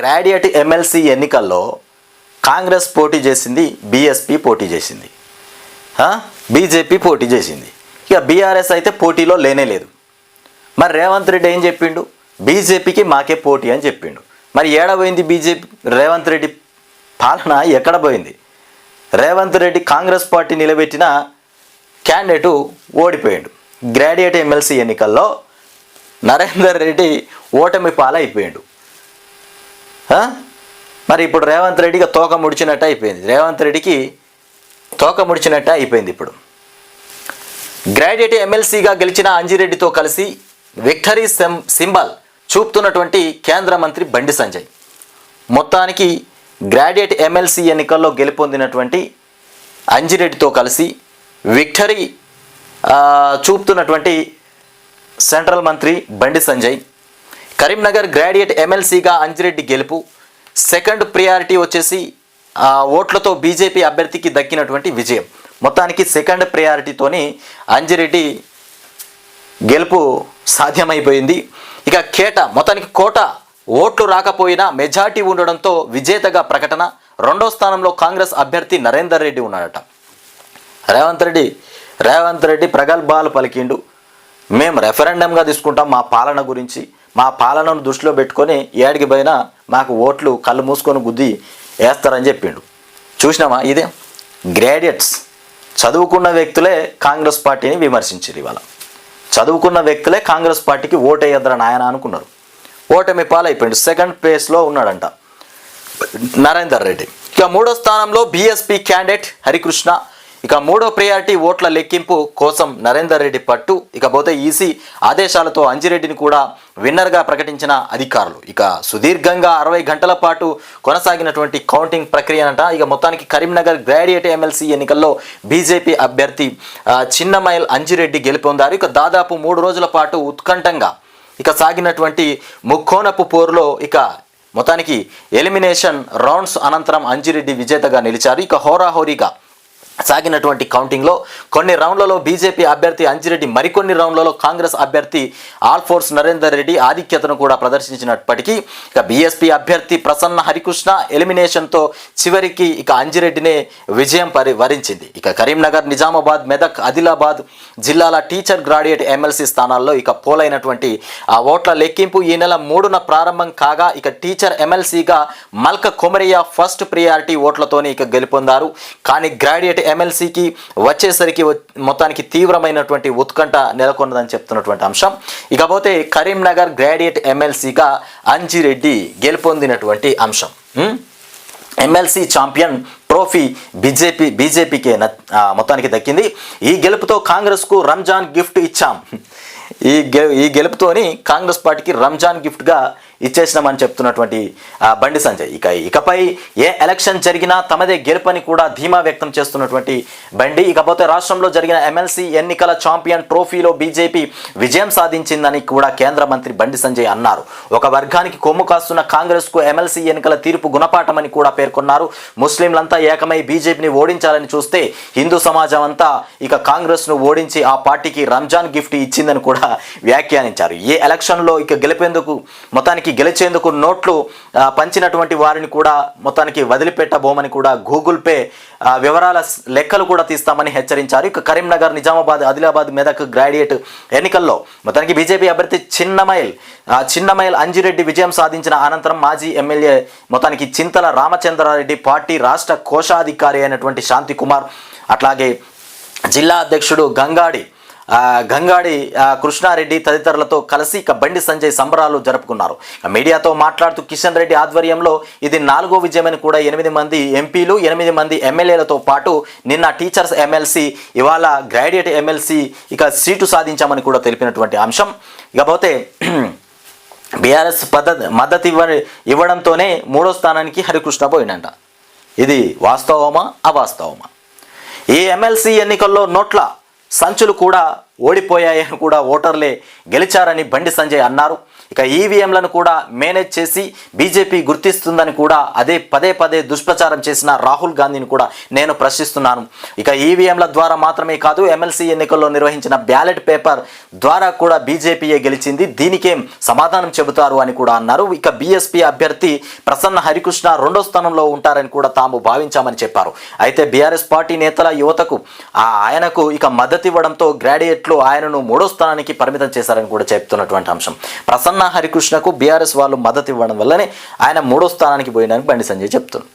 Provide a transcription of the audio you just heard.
Graduate MLC ఎన్నికల్లో కాంగ్రెస్ పోటీ చేసింది బీఎస్పీ పోటీ చేసింది. బీజేపీ పోటీ చేసింది. ఇక బీఆర్ఎస్ అయితే పోటీలో లేనే లేదు. మరి రేవంత్ రెడ్డి ఏం చెప్పిండు? బీజేపీకి మాకే పోటీ అని చెప్పిండు. మరి ఏడ పోయింది బీజేపీ? రేవంత్ రెడ్డి పాలన ఎక్కడ పోయింది? రేవంత్ రెడ్డి కాంగ్రెస్ పార్టీ నిలబెట్టిన క్యాండిడేటు ఓడిపోయాడు. గ్రాడ్యుయేట్ ఎమ్మెల్సీ ఎన్నికల్లో నరేందర్ రెడ్డి ఓటమి పాలైపోయాడు. మరి ఇప్పుడు రేవంత్ రెడ్డికి తోక ముడిచినట్టు అయిపోయింది. రేవంత్ రెడ్డికి తోక ముడిచినట్టు అయిపోయింది ఇప్పుడు. గ్రాడ్యుయేట్ ఎమ్మెల్సీగా గెలిచిన అంజిరెడ్డితో కలిసి విక్టరీ సెం సింబల్ చూపుతున్నటువంటి కేంద్ర మంత్రి బండి సంజయ్. మొత్తానికి గ్రాడ్యుయేట్ ఎమ్మెల్సీ ఎన్నికల్లో గెలుపొందినటువంటి అంజిరెడ్డితో కలిసి విక్టరీ చూపుతున్నటువంటి సెంట్రల్ మంత్రి బండి సంజయ్ కరీంనగర్ గ్రాడ్యుయేట్ ఎమ్మెల్సీగా అంజిరెడ్డి గెలుపు. సెకండ్ ప్రియారిటీ వచ్చేసి ఆ, ఓట్లతో బీజేపీ అభ్యర్థికి దక్కినటువంటి విజయం. మొత్తానికి సెకండ్ ప్రియారిటీతోని అంజిరెడ్డి గెలుపు సాధ్యమైపోయింది. ఇక కేట మొత్తానికి కోట ఓట్లు రాకపోయినా మెజార్టీ ఉండడంతో విజేతగా ప్రకటన. రెండో స్థానంలో కాంగ్రెస్ అభ్యర్థి నరేందర్ రెడ్డి ఉన్నాడట. రేవంత్ రెడ్డి రేవంత్ రెడ్డి ప్రగల్భాలు పలికిండు. మేము రెఫరెండంగా తీసుకుంటాం మా పాలన గురించి. మా పాలనను దృష్టిలో పెట్టుకొని ఏడికి పోయినా మాకు ఓట్లు కళ్ళు మూసుకొని గుద్ది వేస్తారని చెప్పిండు. చూసినామా ఇదే? గ్రాడ్యుయేట్స్ చదువుకున్న వ్యక్తులే కాంగ్రెస్ పార్టీని విమర్శించారు ఇవాళ. చదువుకున్న వ్యక్తులే కాంగ్రెస్ పార్టీకి ఓటేయద్దరని ఆయన అనుకున్నారు. ఓటమి పాలైపోయింది సెకండ్ ప్లేస్లో ఉన్నాడంట నరేందర్ రెడ్డి. ఇక మూడో స్థానంలో బీఎస్పీ క్యాండిడేట్ హరికృష్ణ ఇక మూడో ప్రియారిటీ ఓట్ల లెక్కింపు కోసం నరేందర్ రెడ్డి పట్టు. ఇకపోతే ఈసీ ఆదేశాలతో అంజిరెడ్డిని కూడా విన్నర్గా ప్రకటించిన అధికారులు. ఇక సుదీర్ఘంగా అరవై గంటల పాటు కొనసాగినటువంటి కౌంటింగ్ ప్రక్రియనంట. ఇక మొత్తానికి కరీంనగర్ గ్రాడ్యుయేట్ ఎమ్మెల్సీ ఎన్నికల్లో బీజేపీ అభ్యర్థి చిన్నమైల్ అంజిరెడ్డి గెలుపొందారు. ఇక దాదాపు మూడు రోజుల పాటు ఉత్కంఠంగా ఇక సాగినటువంటి ముక్కోనపు పోరులో ఇక మొత్తానికి ఎలిమినేషన్ రౌండ్స్ అనంతరం అంజిరెడ్డి విజేతగా నిలిచారు. ఇక హోరాహోరీగా సాగినటువంటి కౌంటింగ్లో కొన్ని రౌండ్లలో బీజేపీ అభ్యర్థి అంజిరెడ్డి మరికొన్ని రౌండ్లలో కాంగ్రెస్ అభ్యర్థి ఆల్ఫోర్స్ నరేందర్ రెడ్డి ఆధిక్యతను కూడా ప్రదర్శించినప్పటికీ ఇక బీఎస్పీ అభ్యర్థి ప్రసన్న హరికృష్ణ ఎలిమినేషన్తో చివరికి ఇక అంజిరెడ్డినే విజయం పరి వరించింది. ఇక కరీంనగర్ నిజామాబాద్ మెదక్ ఆదిలాబాద్ జిల్లాల టీచర్ గ్రాడ్యుయేట్ ఎమ్మెల్సీ స్థానాల్లో ఇక పోలైనటువంటి ఆ ఓట్ల లెక్కింపు ఈ నెల మూడున ప్రారంభం కాగా ఇక టీచర్ ఎమ్మెల్సీగా మల్క కొమరియా ఫస్ట్ ప్రియారిటీ ఓట్లతోనే ఇక గెలుపొందారు. కానీ గ్రాడ్యుయేట్ ఎమ్మెల్సీకి వచ్చేసరికి మొత్తానికి తీవ్రమైనటువంటి ఉత్కంఠ నెలకొన్నదని చెప్తున్నటువంటి అంశం. ఇకపోతే కరీంనగర్ గ్రాడ్యుయేట్ ఎమ్మెల్సీగా అంజిరెడ్డి గెలుపొందినటువంటి అంశం. ఎమ్మెల్సీ ఛాంపియన్ ట్రోఫీ బీజేపీ బీజేపీకే మొత్తానికి దక్కింది. ఈ గెలుపుతో కాంగ్రెస్కు రంజాన్ గిఫ్ట్ ఇచ్చాం. ఈ గె ఈ గెలుపుతోని కాంగ్రెస్ పార్టీకి రంజాన్ గిఫ్ట్గా ఇచ్చేసినామని చెప్తున్నటువంటి బండి సంజయ్. ఇక ఇకపై ఏ ఎలక్షన్ జరిగినా తమదే గెలుపని కూడా ధీమా వ్యక్తం చేస్తున్నటువంటి బండి. ఇకపోతే రాష్ట్రంలో జరిగిన ఎమ్మెల్సీ ఎన్నికల ఛాంపియన్ ట్రోఫీలో బీజేపీ విజయం సాధించిందని కూడా కేంద్ర మంత్రి బండి సంజయ్ అన్నారు. ఒక వర్గానికి కొమ్ము కాస్తున్న కాంగ్రెస్కు ఎమ్మెల్సీ ఎన్నికల తీర్పు గుణపాఠమని కూడా పేర్కొన్నారు. ముస్లింలంతా ఏకమై బీజేపీని ఓడించాలని చూస్తే హిందూ సమాజం అంతా ఇక కాంగ్రెస్ను ఓడించి ఆ పార్టీకి రంజాన్ గిఫ్ట్ ఇచ్చిందని కూడా వ్యాఖ్యానించారు. ఏ ఎలక్షన్లో ఇక గెలిపేందుకు మొత్తానికి గెలిచేందుకు నోట్లు పంచినటువంటి వారిని కూడా మొత్తానికి వదిలిపెట్టబోమని కూడా గూగుల్ పే వివరాల లెక్కలు కూడా తీస్తామని హెచ్చరించారు. ఇక కరీంనగర్ నిజామాబాద్ ఆదిలాబాద్ మెదక్ గ్రాడ్యుయేట్ ఎన్నికల్లో మొత్తానికి బీజేపీ అభ్యర్థి చిన్నమైల్ చిన్నమైల్ అంజిరెడ్డి విజయం సాధించిన అనంతరం మాజీ ఎమ్మెల్యే మొత్తానికి చింతల రామచంద్రారెడ్డి పార్టీ రాష్ట్ర కోశాధికారి అయినటువంటి శాంతి కుమార్ అట్లాగే జిల్లా అధ్యక్షుడు గంగాడి గంగాడి కృష్ణారెడ్డి తదితరులతో కలిసి ఇక బండి సంజయ్ సంబరాలు జరుపుకున్నారు. మీడియాతో మాట్లాడుతూ కిషన్ రెడ్డి ఆధ్వర్యంలో ఇది నాలుగో విజయమని కూడా ఎనిమిది మంది ఎంపీలు ఎనిమిది మంది ఎమ్మెల్యేలతో పాటు నిన్న టీచర్స్ ఎమ్మెల్సీ ఇవాళ గ్రాడ్యుయేట్ ఎమ్మెల్సీ ఇక సీటు సాధించామని కూడా తెలిపినటువంటి అంశం. ఇకపోతే బీఆర్ఎస్ పద్ధతి మద్దతు ఇవ్వ ఇవ్వడంతోనే మూడో స్థానానికి హరికృష్ణ పోయినంట ఇది వాస్తవమా? అవాస్తవమా? ఈ ఎమ్మెల్సీ ఎన్నికల్లో నోట్ల సంచులు కూడా ఓడిపోయాయని కూడా ఓటర్లే గెలిచారని బండి సంజయ్ అన్నారు. ఇక ఈవీఎంలను కూడా మేనేజ్ చేసి బీజేపీ గుర్తిస్తుందని కూడా అదే పదే పదే దుష్ప్రచారం చేసిన రాహుల్ గాంధీని కూడా నేను ప్రశ్నిస్తున్నాను. ఇక ఈవీఎంల ద్వారా మాత్రమే కాదు ఎమ్మెల్సీ ఎన్నికల్లో నిర్వహించిన బ్యాలెట్ పేపర్ ద్వారా కూడా బీజేపీయే గెలిచింది. దీనికేం సమాధానం చెబుతారు అని కూడా అన్నారు. ఇక బీఎస్పీ అభ్యర్థి ప్రసన్న హరికృష్ణ రెండో స్థానంలో ఉంటారని కూడా తాము భావించామని చెప్పారు. అయితే బీఆర్ఎస్ పార్టీ నేతల యువతకు ఆ ఆయనకు ఇక మద్దతు ఇవ్వడంతో గ్రాడ్యుయేట్లు ఆయనను మూడో స్థానానికి పరిమితం చేశారని కూడా చెప్తున్నటువంటి అంశం. ప్రసన్న హరికృష్ణకు బీఆర్ఎస్ వాళ్ళు మద్దతు ఇవ్వడం వల్లనే ఆయన మూడో స్థానానికి పోయినని బండి సంజయ్ చెప్తున్నారు.